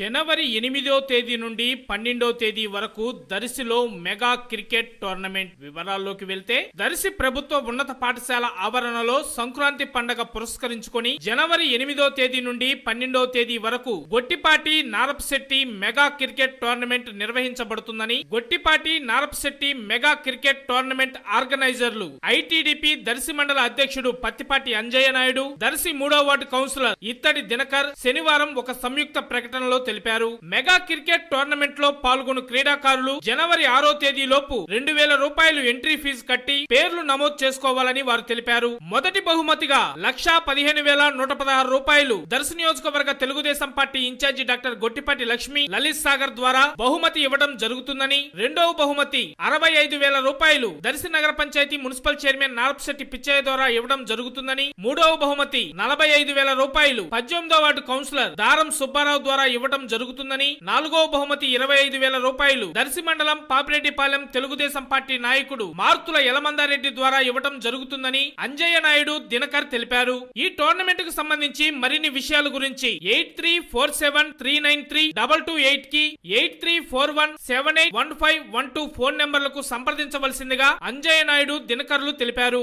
జనవరి ఎనిమిదో తేదీ నుండి పన్నెండో తేదీ వరకు దర్శిలో మెగా క్రికెట్ టోర్నమెంట్ వివరాల్లోకి వెళ్తే దర్శి ప్రభుత్వ ఉన్నత పాఠశాల ఆవరణలో సంక్రాంతి పండగ పురస్కరించుకొని జనవరి ఎనిమిదో తేదీ నుండి పన్నెండో తేదీ వరకు Gottipati Narapasetti mega cricket tournament నిర్వహించబడుతుందని Gottipati Narapasetti mega cricket tournament ఆర్గనైజర్లు ITDP Darsi మండల అధ్యక్షుడు పత్తిపాటి అంజయ్య నాయుడు దర్శి మూడో వార్డు కౌన్సిలర్ ఇత్తడి దినకర్ శనివారం ఒక సంయుక్త ప్రకటనలో తెలిపారు. మెగా క్రికెట్ టోర్నమెంట్లో పాల్గొను క్రీడాకారులు జనవరి ఆరో తేదీ లోపు రెండు వేల రూపాయలు ఎంట్రీ ఫీజు కట్టి పేర్లు నమోదు చేసుకోవాలని వారు తెలిపారు. మొదటి బహుమతిగా లక్షా పదిహేను వేల నూట పదహారు రూపాయలు దర్శ నియోజకవర్గ Telugu Desam party incharge doctor Gottipati Lakshmi Lalith Sagar ద్వారా బహుమతి ఇవ్వడం జరుగుతుందని రెండవ బహుమతి అరవై ఐదు వేల రూపాయలు దర్శి నగర పంచాయతీ మున్సిపల్ చైర్మన్ నారపశెట్టి పిచ్చయ్య ద్వారా ఇవ్వడం జరుగుతుందని మూడవ బహుమతి నలభై ఐదు వేల రూపాయలు పద్దెనిమిదో వార్డు కౌన్సిలర్ దారం సుబ్బారావు ద్వారా ఇవ్వడం జరుగుతుందని నాలుగో బహుమతి ఇరవై ఐదు వేల రూపాయలు దర్శి మండలం పాపిరెడ్డిపాలెం తెలుగుదేశం పార్టీ నాయకుడు మార్తుల యలమందారెడ్డి ద్వారా ఇవ్వడం జరుగుతుందని అంజయ్య నాయుడు దినకర్ తెలిపారు. ఈ టోర్నమెంట్కు సంబంధించి మరిన్ని విషయాల గురించి eight three four seven three nine three double two ఎయిట్కి eight three four one seven eight one five one two phone నెంబర్లకు సంప్రదించవలసిందిగా అంజయ్య నాయుడు దినకర్లు తెలిపారు.